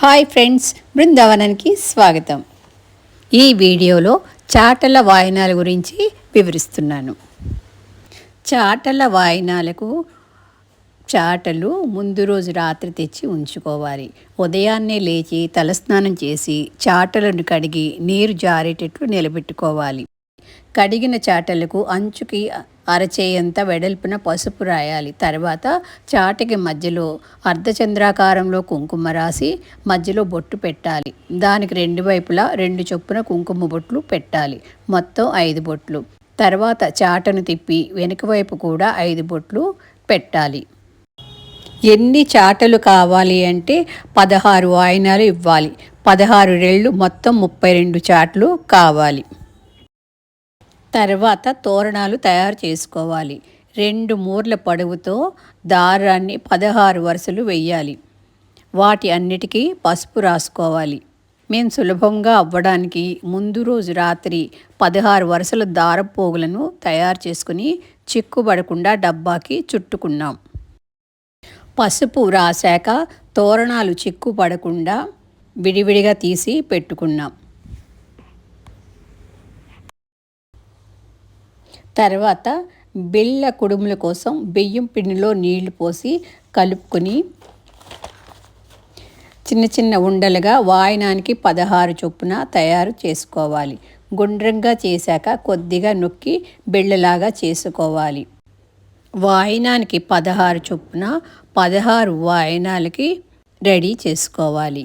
Hi friends బృందావనానికి స్వాగతం. ఈ వీడియోలో చాటల వాయినాల గురించి వివరిస్తున్నాను. చాటల వాయినాలకు చాటలు ముందు రోజు రాత్రి తెచ్చి ఉంచుకోవాలి. ఉదయాన్నే లేచి తలస్నానం చేసి చాటలను కడిగి నీరు జారేటట్లు నిలబెట్టుకోవాలి. కడిగిన చాటలకు అంచుకి అరచేయంత వెడల్పున పసుపు రాయాలి. తర్వాత చాటకి మధ్యలో అర్ధచంద్రాకారంలో కుంకుమ రాసి మధ్యలో బొట్టు పెట్టాలి. దానికి రెండు వైపులా రెండు చొప్పున కుంకుమ బొట్లు పెట్టాలి. మొత్తం ఐదు బొట్లు. తర్వాత చాటను తిప్పి వెనుక వైపు కూడా ఐదు బొట్లు పెట్టాలి. ఎన్ని చాటలు కావాలి అంటే పదహారు వాయినాలు ఇవ్వాలి. పదహారు రెళ్ళు మొత్తం ముప్పై రెండు చాట్లు కావాలి. తర్వాత తోరణాలు తయారు చేసుకోవాలి. రెండు మూర్ల పొడవుతో దారాన్ని పదహారు వరుసలు వెయ్యాలి. వాటి అన్నిటికీ పసుపు రాసుకోవాలి. మేము సులభంగా అవ్వడానికి ముందు రోజు రాత్రి పదహారు వరుసల దారపోగులను తయారు చేసుకుని చిక్కుబడకుండా డబ్బాకి చుట్టుకున్నాం. పసుపు రాశాక తోరణాలు చిక్కు పడకుండా విడివిడిగా తీసి పెట్టుకున్నాం. తర్వాత బిళ్ళ కుడుముల కోసం బియ్యం పిండిలో నీళ్ళు పోసి కలుపుకొని చిన్న చిన్న ఉండలుగా వాయనానికి పదహారు చొప్పున తయారు చేసుకోవాలి. గుండ్రంగా చేశాక కొద్దిగా నొక్కి బిళ్ళలాగా చేసుకోవాలి. వాయనానికి పదహారు చొప్పున పదహారు వాయనాలకి రెడీ చేసుకోవాలి.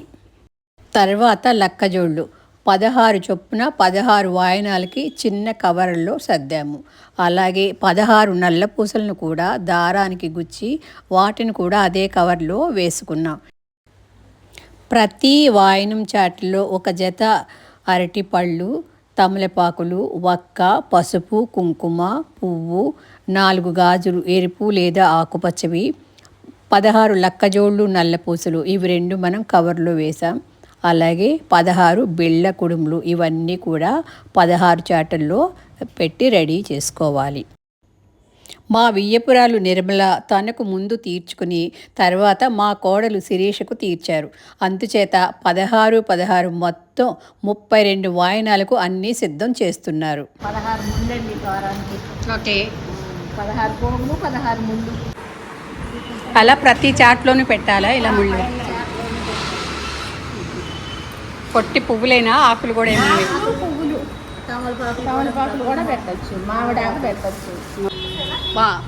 తర్వాత లక్కజోళ్ళు పదహారు చొప్పున పదహారు వాయనాలకి చిన్న కవర్లో సర్దాము. అలాగే పదహారు నల్ల పూసలను కూడా దారానికి గుచ్చి వాటిని కూడా అదే కవర్లో వేసుకున్నాం. ప్రతి వాయనం చాటిలో ఒక జత అరటిపళ్ళు తమలపాకులు వక్క పసుపు కుంకుమ పువ్వు నాలుగు గాజులు ఎరుపు లేదా ఆకుపచ్చవి పదహారు లక్కజోళ్ళు నల్లపూసలు ఇవి రెండు మనం కవర్లో వేసాం అలాగే పదహారు బిళ్ళ కుడుములు ఇవన్నీ కూడా పదహారు చాటల్లో పెట్టి రెడీ చేసుకోవాలి. మా వియ్యపురాలు నిర్మల తనకు ముందు తీర్చుకుని తర్వాత మా కోడలు శిరీషకు తీర్చారు. అందుచేత పదహారు పదహారు మొత్తం ముప్పై రెండు వాయనాలకు అన్నీ సిద్ధం చేస్తున్నారు. పదహారు ఓకే. అలా ప్రతి చాట్లోనూ పెట్టాలా? ఇలా ముళ్ళు? పొట్టి పువ్వులైనా ఆకులు కూడా ఏమి పువ్వులు. తమలపాకు తమలపాకులు కూడా పెట్టచ్చు. మామిడాకు పెట్టచ్చు.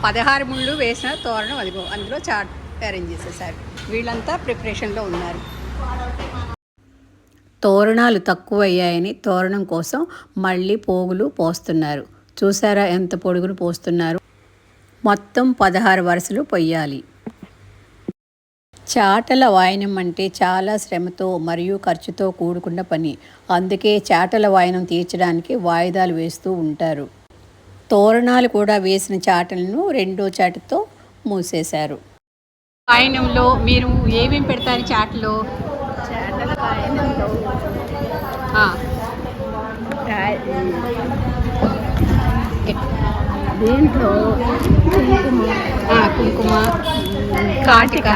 పదహారు ముళ్ళు వేసిన తోరణం అదిగో అందులో చాట్ అరేంజ్ చేసేసారు. వీళ్ళంతా ప్రిపరేషన్లో ఉన్నారు. తోరణాలు తక్కువ అయ్యాయని తోరణం కోసం మళ్ళీ పోగులు పోస్తున్నారు. చూసారా ఎంత పొడుగును పోస్తున్నారు? మొత్తం పదహారు వరుసలు పొయ్యాలి. చాటల వాయనం అంటే చాలా శ్రమతో మరియు ఖర్చుతో కూడుకున్న పని. అందుకే చాటల వాయనం తీర్చడానికి వాయిదాలు వేస్తూ ఉంటారు. తోరణాలు కూడా వేసిన చాటలను రెండో చాటతో మూసేశారు. వాయనంలో మీరు ఏమేమి పెడతారు చాటలో? చేటల దీంట్లో? కుంకుమ. కుంకుమ కాటిక.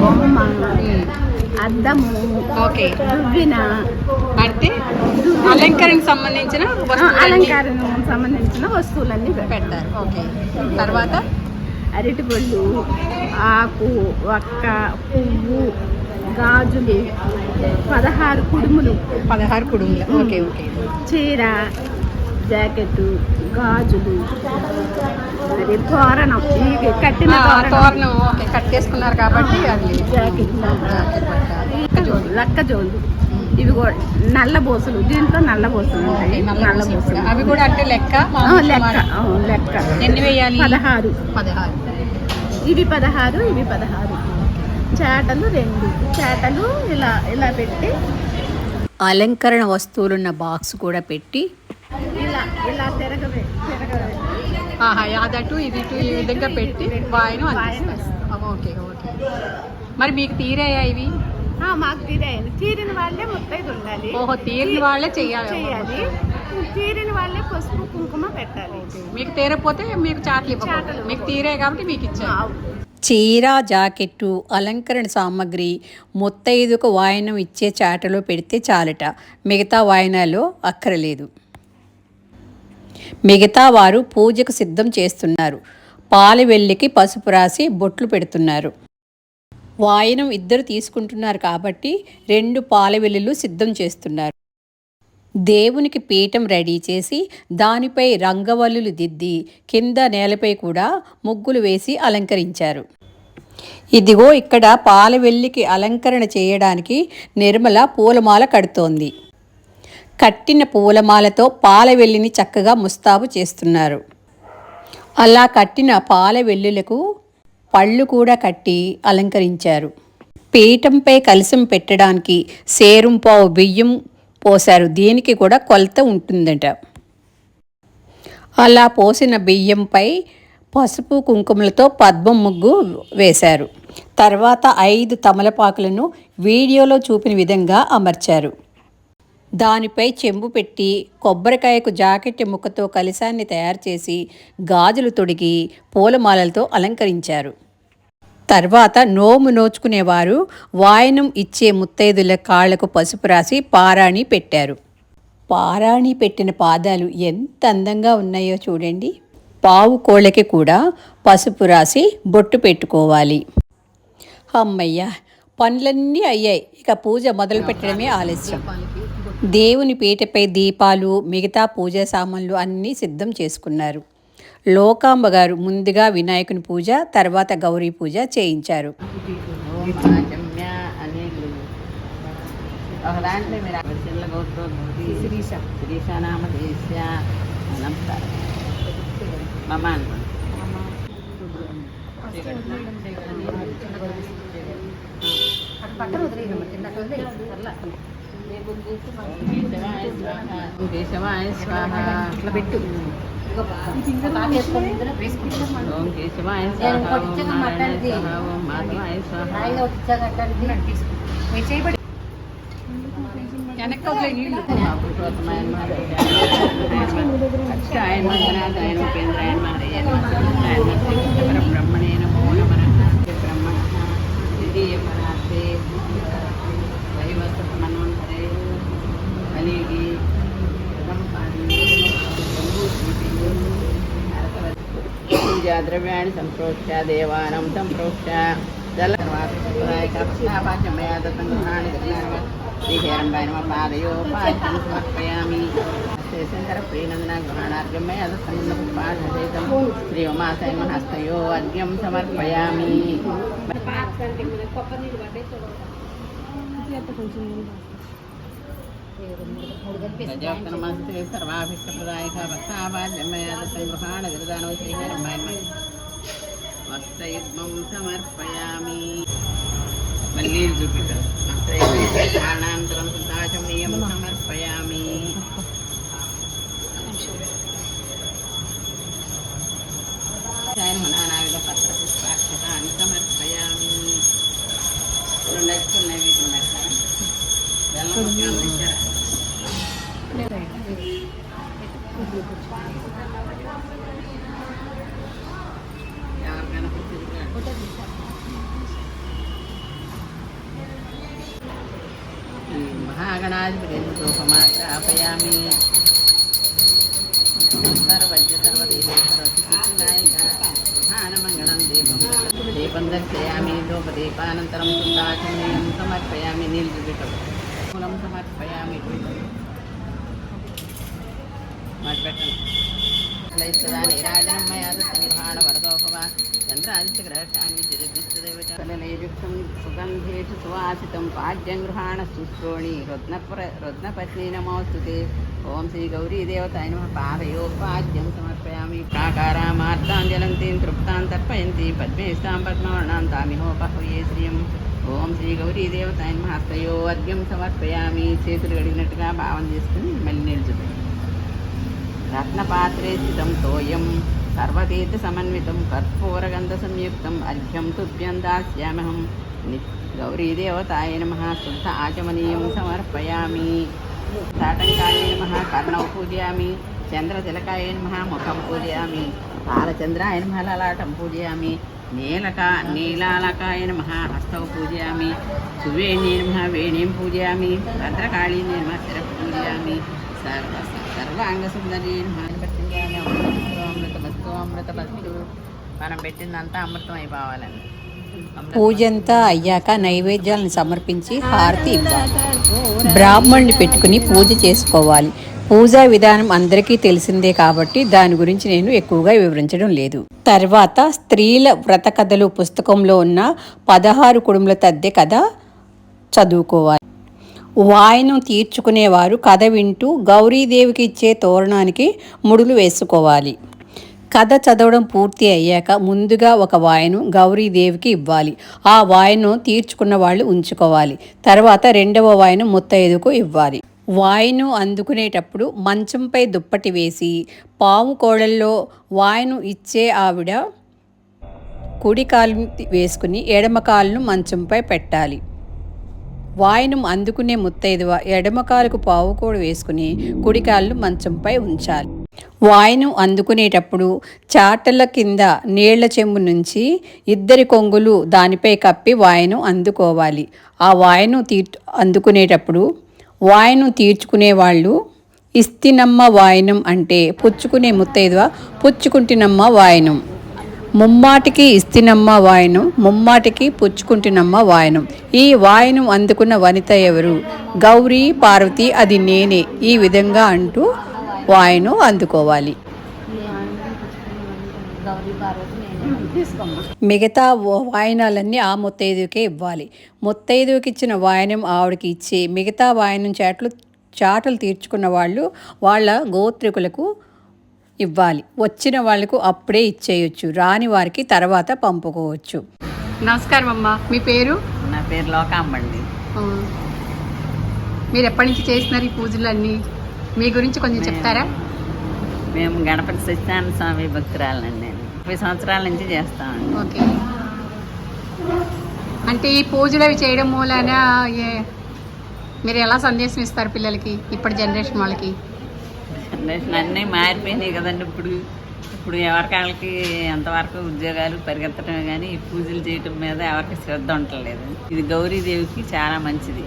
బొమ్మ అద్దము ఓకే. దువ్విన అంటే అలంకరణకు సంబంధించిన వస్తువులన్నీ అలంకారం సంబంధించిన వస్తువులన్నీ పెడతాం పెడతారు. ఓకే. తర్వాత? అరటిపళ్ళు ఆకు వక్క పువ్వు గాజులు పదహారు కుడుములు. పదహారు కుడుములు. Okay okay. చీర జాకెట్ గాజులు. అది తోరణం. కట్టిన తోరణం. ఓకే. కట్టేసుకున్నారు కాబట్టి అది జాకెట్ లక్క జోళ్ళు. ఇవి కూడా నల్ల బోసులు. దీంట్లో నల్ల బోసులు ఉంటాయి. నల్ల. బోసులు. అవి కూడా అంటే లెక్క? లెక్క. లెక్క. ఎన్ని వేయాలి? పదహారు. పదహారు. ఇవి పదహారు ఇవి పదహారు. చేటలు రెండు. చేటలు ఇలా ఇలా పెట్టి అలంకరణ వస్తువులున్న బాక్స్ కూడా పెట్టి ఇలా ఇలా తిరగవే తిరగవే ఆహా అదటు ఇది ఇటు ఈ విధంగా పెట్టి వాయనం ఓకే ఓకే. మరి మీకు తీరాయా ఇవి? ఆ, మాకు తీరాయండి. తీరిన వాళ్ళే ముత్తైదు ఉండాలి. ఓహో తీరిన వాళ్ళే చెయ్యాలి చేయాలి తీరిన వాళ్ళే పసుపు కుంకుమ పెట్టాలి. మీకు తీరకపోతే మీకు చాట్లు మీకు తీరే కాబట్టి మీకు ఇచ్చారు. చీర జాకెట్టు అలంకరణ సామాగ్రి ముత్తైదుకు వాయనం ఇచ్చే చాటలో పెడితే చాలట. మిగతా వాయనాలు అక్కరలేదు. మిగతా వారు పూజకు సిద్ధం చేస్తున్నారు. పాలవెల్లికి పసుపు రాసి బొట్లు పెడుతున్నారు. వాయనం ఇద్దరు తీసుకుంటున్నారు కాబట్టి రెండు పాలవెల్లులు సిద్ధం చేస్తున్నారు. దేవునికి పీఠం రెడీ చేసి దానిపై రంగవల్లులు దిద్ది కింద నేలపై కూడా ముగ్గులు వేసి అలంకరించారు. ఇదిగో ఇక్కడ పాలవెల్లికి అలంకరణ చేయడానికి నిర్మల పూలమాల కడుతోంది. కట్టిన పూలమాలతో పాలవెల్లిని చక్కగా ముస్తాబు చేస్తున్నారు. అలా కట్టిన పాలవెల్లులకు పళ్ళు కూడా కట్టి అలంకరించారు. పీఠంపై కలసం పెట్టడానికి సేరుంపావు బియ్యం పోశారు. దీనికి కూడా కొలత ఉంటుందట. అలా పోసిన బియ్యంపై పసుపు కుంకుమలతో పద్మం ముగ్గు వేశారు. తర్వాత ఐదు తమలపాకులను వీడియోలో చూపిన విధంగా అమర్చారు. దానిపై చెంబు పెట్టి కొబ్బరికాయకు జాకెట్ ముక్కతో కలశాన్ని తయారు చేసి గాజులు తొడిగి పూలమాలలతో అలంకరించారు. తర్వాత నోము నోచుకునేవారు వాయనం ఇచ్చే ముత్తైదుల కాళ్ళకు పసుపు రాసి పారాణి పెట్టారు. పారాణి పెట్టిన పాదాలు ఎంత అందంగా ఉన్నాయో చూడండి. పావు కోళ్ళకి కూడా పసుపు రాసి బొట్టు పెట్టుకోవాలి. అమ్మయ్య పనులన్నీ అయ్యాయి. ఇక పూజ మొదలు పెట్టడమే ఆలస్యం. దేవుని పీటపై దీపాలు మిగతా పూజా సామాన్లు అన్నీ సిద్ధం చేసుకున్నారు. లోకాంబ గారు ముందుగా వినాయకుని పూజ తర్వాత గౌరీ పూజ చేయించారు. ఓం పాచమ్య అనిల్ ఒక కేశవాయ స్వాహ. అట్లా పెట్టు. ఓం కేశవాయ స్వాహ. ఓం నారాయణ స్వాహ. ఓం మాధవాయ స్వాహ. పురుషోత్తమాయన అక్షాయ మంగనాథాయ ఉపేంద్రాయ మహరయ బ్రహ్మణే నమో నమః द्रव्याणि सम्प्रोक्ष्य देवानां सम्प्रोक्ष्य। जलवाचमया दत्तं गृहाणि श्रीहेरम्बायनम पादयो पाठं समर्पयामि। श्रीशङ्करप्रीनन्दना गृहाणार्घ्यं मया दत्तं नमस्ते सर्वाभिष्टप्रदायः भक्ताबाल्यमयादसङ्ग्रहाणगृदानोश्रीहरमायमय हस्तयुग्मं समर्पयामि मल्लीर् जुपिटर् हस्तयुग्मानन्तरं सुदाशमयं समर्पयामि मुनानाविधपत्रपुष्पाक्षतानि समर्पयामि तुण्डक् तुण्डवि तुण्डक సుధాచమీయం సమర్పయామి నానావిధ పత్ర పుష్పాక్షతాన్ని సమర్పయామి రెండు వీటి బెల్లం ముఖ్యం తెచ్చారా ఎవరికైనా పుట్టింది మహాగణాధిపతిపమాగ్రాపయామి సర్వజ్ఞ సర్వదేవేశ్వరనాయక ప్రధానమంగళం దీపం దీపం దర్శయామి ధూపదీపానంతరం సుందాచమయం సమర్పయామి నీల్జుబిటం మూలం సమర్పయామి మట్పెట్టండి లైస్తదాని రాజనం మయా సంగ్రహాణ వరదోభవ చంద్రాదిత్యగ్రహాన్ని జగద్విష్టదేవతలయుక్తం సుగంధేషు సువాసితం పాద్యం గృహాణ శుశ్రోణి రుద్నప్ర రుద్నపత్ని నమోస్తుతే ఓం శ్రీ గౌరీ దేవతాయ నమ. పాదయో పాద్యం సమర్పయామి. ప్రాకారామార్తాంజలంతీం తృప్తాం తర్పయంతి పద్మేస్తాం పద్మవర్ణాం తామిహోపహ్వయే శ్రియం ఓం శ్రీ గౌరీ దేవతాయ నమ. హస్తయో అర్ఘ్యం సమర్పయామి. చేతులు గడిగినట్టుగా భావం చేసుకుని మళ్ళీ నిలుచుతుంది రత్నపాత్రే స్థితం తోయం సర్వతీర్థ సమన్వితం కర్పూరగంధ సంయుక్తం అర్ఘ్యం తుభ్యం దాస్యామహం ని గౌరీదేవతాయ నమ శుద్ధ ఆచమనీయం సమర్పయామి తాటంకాయ నమ కర్ణౌ పూజయామి చంద్రతిలకాయ నమ ముఖం పూజయామి బాలచంద్రాయ నమ లలాటం పూజయామి నీలకా నీలాలకాయ నమ హస్తౌ పూజయామి సువేణీ నమ వేణీం పూజయామి భద్రకాళీ నమ శిర పూజయామి మనం పెట్టిందంతా అమృతం పూజంతా అయ్యాక నైవేద్యాలను సమర్పించి హారతి ఇవ్వాలి. బ్రాహ్మణ్ణి పెట్టుకుని పూజ చేసుకోవాలి. పూజా విధానం అందరికీ తెలిసిందే కాబట్టి దాని గురించి నేను ఎక్కువగా వివరించడం లేదు. తర్వాత స్త్రీల వ్రత కథలు పుస్తకంలో ఉన్న పదహారు కుడుముల తద్దె కథ చదువుకోవాలి. వాయనం తీర్చుకునేవారు కథ వింటూ గౌరీదేవికి ఇచ్చే తోరణానికి ముడులు వేసుకోవాలి. కథ చదవడం పూర్తి అయ్యాక ముందుగా ఒక వాయను గౌరీదేవికి ఇవ్వాలి. ఆ వాయను తీర్చుకున్న వాళ్ళు ఉంచుకోవాలి. తర్వాత రెండవ వాయను ముత్తైదుకు ఇవ్వాలి. వాయును అందుకునేటప్పుడు మంచంపై దుప్పటి వేసి పాము కోడల్లో వాయును ఇచ్చే ఆవిడ కుడి కాలు వేసుకుని ఎడమ కాలును మంచంపై పెట్టాలి. వాయనం అందుకునే ముత్తైదువ ఎడమకాలకు పావుకోడు వేసుకుని కుడికాళ్ళు మంచంపై ఉంచాలి. వాయనం అందుకునేటప్పుడు చాటల కింద నీళ్ళ చెంబు నుంచి ఇద్దరి కొంగులు దానిపై కప్పి వాయనం అందుకోవాలి. ఆ వాయనం తీర్ అందుకునేటప్పుడు వాయనం తీర్చుకునే వాళ్ళు ఇస్తినమ్మ వాయనం అంటే పుచ్చుకునే ముత్తైదువ పుచ్చుకుంటినమ్మ వాయనం. ముమ్మాటికి ఇస్తినమ్మ వాయనం ముమ్మాటికి పుచ్చుకుంటున్నమ్మ వాయనం. ఈ వాయనం అందుకున్న వనిత ఎవరు? గౌరీ పార్వతి అది నేనే. ఈ విధంగా అంటూ వాయనం అందుకోవాలి. మిగతా వాయనాలన్నీ ఆ ముత్తైదుకే ఇవ్వాలి. ముత్తైదుకి ఇచ్చిన వాయనం ఆవిడకి ఇచ్చి. మిగతా వాయనం చాట్లు చాటలు తీర్చుకున్న వాళ్ళు వాళ్ళ గోత్రికులకు ఇవ్వాలి. వచ్చిన వాళ్ళకు అప్పుడే ఇచ్చేయొచ్చు. రాని వారికి తర్వాత పంపుకోవచ్చు. నమస్కారం అమ్మ. మీ పేరు? నా పేరు లోకాంబండి మీరు ఎప్పటి నుంచి చేస్తున్నారు ఈ పూజలు అన్నీ మీ గురించి కొంచెం చెప్తారా? మేము గణపతి సత్యనారాయణ స్వామి భక్తురాలండి. నేను ముప్పై సంవత్సరాల నుంచి చేస్తామండి. ఓకే. అంటే ఈ పూజలు అవి చేయడం మూలాన ఏ- మీరు ఎలా సందేశం ఇస్తారు పిల్లలకి ఇప్పటి జనరేషన్ వాళ్ళకి? జనరేషన్ అన్నీ మారిపోయినాయి కదండి ఇప్పుడు. ఇప్పుడు ఎవరికాళ్ళకి ఎంతవరకు ఉద్యోగాలు పరిగెత్తడమే కానీ ఈ పూజలు చేయటం మీద ఎవరికి శ్రద్ధ ఉండలేదు ఇది గౌరీదేవికి చాలా మంచిది.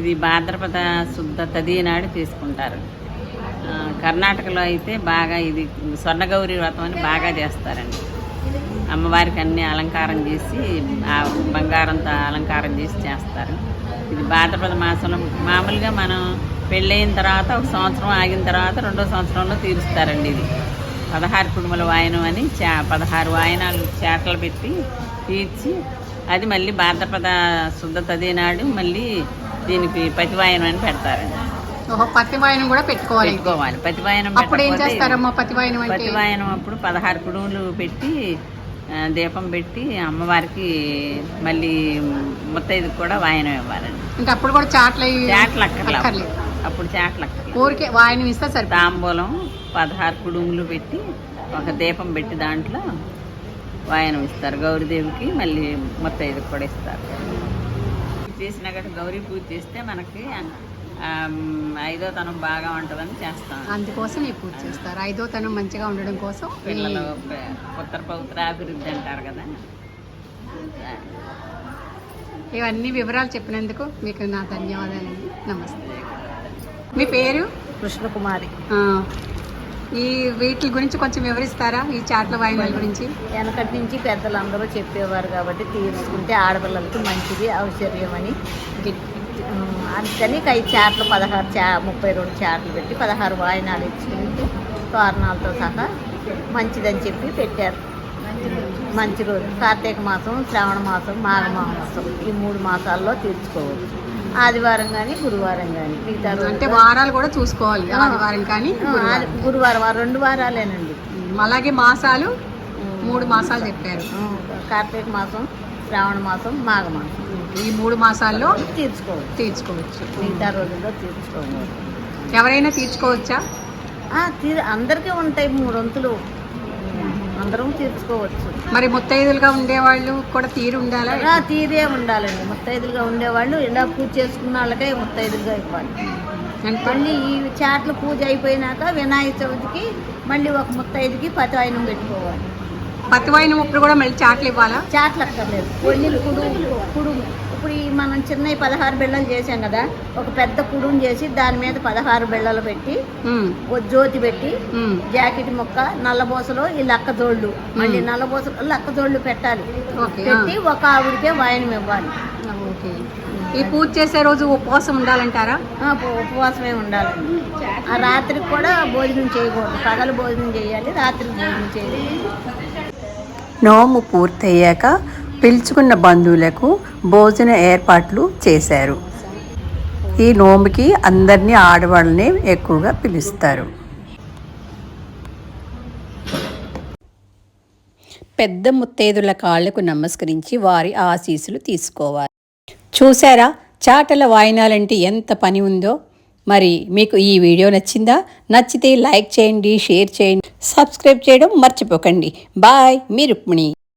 ఇది భాద్రపద శుద్ధ తది తీసుకుంటారు చేసుకుంటారు. కర్ణాటకలో అయితే బాగా ఇది స్వర్ణగౌరి వ్రతం అని బాగా చేస్తారండి. అమ్మవారికి అన్ని అలంకారం చేసి ఆ బంగారంతో అలంకారం చేసి చేస్తారు. ఇది భాద్రపద మాసంలో. మామూలుగా మనం పెళ్ళయిన తర్వాత ఒక సంవత్సరం ఆగిన తర్వాత రెండో సంవత్సరంలో తీరుస్తారండి ఇది. పదహారు కుటుంబాల వాయనం అని చా పదహారు వాయనాలు చేటలు పెట్టి తీర్చి అది మళ్ళీ భాద్రపద శుద్ధ తది నాడు మళ్ళీ దీనికి పతివాయనం అని పెడతారండి. ఓహో పత్తివాయనం కూడా పెట్టుకోవాలి. పెట్టుకోవాలి. పతివాయనం అప్పుడు ఏం పెట్టకపోతే చేస్తారమ్మా పతివాయనం పతివాయనం అప్పుడు పదహారు కుడుములు పెట్టి దీపం పెట్టి అమ్మవారికి మళ్ళీ ముత్తైదుకు కూడా వాయనం ఇవ్వాలండి. ఇంకా అప్పుడు కూడా చాట్ల చాట్లు అక్కర్లేదు. అప్పుడు చాట్లు అక్కర్లేదు ఊరికే వాయనం ఇస్తే సరిపోతుంది. తాంబూలం పదహారు కుడుములు పెట్టి ఒక దీపం పెట్టి దాంట్లో వాయనం ఇస్తారు. గౌరీదేవికి మళ్ళీ ముత్తైదుకు కూడా ఇస్తారు. చేసిన గట్ట గౌరీ పూజ చేస్తే మనకి ఐదో తనం బాగా ఉంటుందని చేస్తాం అందుకోసం ఈ పూజ చేస్తారు. ఐదో తనం మంచిగా ఉండడం కోసం పిల్లలు ప- పుత్ర పౌత్రాభివృద్ధి అంటారు కదా. ఇవన్నీ వివరాలు చెప్పినందుకు మీకు నా ధన్యవాదాలండి. నమస్తే. మీ పేరు? కృష్ణకుమారి. ఆ, ఈ వీటి గురించి కొంచెం వివరిస్తారా? ఈ చాట్ల వాయినాల గురించి? వెనకటి నుంచి పెద్దలందరూ చెప్పేవారు కాబట్టి తీసుకుంటే ఆడపిల్లలకి మంచిది అని ఉమ్, అందుకని ఐదు చాట్లు పదహారు చా ముప్పై రెండు చాట్లు పెట్టి పదహారు వాయినాలు ఇచ్చుకుంటే తోరణాలతో సహా మంచిదని చెప్పి పెట్టారు. మంచి రోజు. కార్తీక మాసం శ్రావణ మాసం మాఘ మాసం. ఈ మూడు మాసాల్లో తీర్చుకోవచ్చు. ఆదివారం కానీ గురువారం కానీ మిగతా అంటే వారాలు కూడా చూసుకోవాలి. ఆదివారం కానీ గురువారం. రెండు వారాలేనండి. అలాగే మాసాలు మూడు మాసాలు చెప్పారు. కార్తీక మాసం శ్రావణ మాసం మాఘ మాసం. ఈ మూడు మాసాల్లో తీర్చుకోవచ్చు. తీర్చుకోవచ్చు. మిగతా రోజుల్లో తీర్చుకోవచ్చు. ఎవరైనా తీర్చుకోవచ్చా? తీర్ అందరికీ ఉంటాయి మూడు వంతులు. అందరం తీర్చుకోవచ్చు. మరి ముత్తైదులుగా ఉండేవాళ్ళు కూడా తీరు ఉండాలా? తీరే ఉండాలండి. ముత్తైదులుగా ఉండేవాళ్ళు ఇలా పూజ చేసుకున్న వాళ్ళకే ముత్తైదులుగా ఇవ్వాలి. మళ్ళీ ఈ చాట్ల పూజ అయిపోయినాక వినాయక చవితికి మళ్ళీ ఒక ముత్తైదుకి పతాయనం పెట్టుకోవాలి. పత్తి వాయినం ఇప్పుడు కూడా మళ్ళీ చాట్లు ఇవ్వాలా? చాట్లు అక్కర్లేదు. కొన్ని కుడు కుడు ఇప్పుడు ఈ మనం చిన్న పదహారు బిళ్ళలు చేసాం కదా ఒక పెద్ద కుడుని చేసి దాని మీద పదహారు బిళ్ళలు పెట్టి జ్యోతి పెట్టి జాకెట్ ముక్క నల్లబోసలో ఈ లక్క జోళ్ళు. మళ్ళీ నల్లబోసలో లక్క జోళ్ళు పెట్టాలి. పెట్టి ఒక ఆవిడకే వాయనం ఇవ్వాలి. ఓకే. ఈ పూజ చేసే రోజు ఉపవాసం ఉండాలంటారా? ఉపవాసమే ఉండాలి. ఆ రాత్రికి కూడా భోజనం చేయకూడదు. పగలు భోజనం చేయాలి రాత్రి భోజనం చేయాలి నోము పూర్తయ్యాక పిలుచుకున్న బంధువులకు భోజన ఏర్పాట్లు చేశారు. ఈ నోముకి అందరినీ ఆడవాళ్ళని ఎక్కువగా పిలుస్తారు. పెద్ద ముత్తైదుల కాళ్ళకు నమస్కరించి వారి ఆశీస్సులు తీసుకోవాలి. చూసారా చాటల వాయినాలంటే ఎంత పని ఉందో? మరి మీకు ఈ వీడియో నచ్చిందా? నచ్చితే లైక్ చేయండి షేర్ చేయండి సబ్స్క్రైబ్ చేయడం మర్చిపోకండి. బాయ్ మీ రుక్మిణి.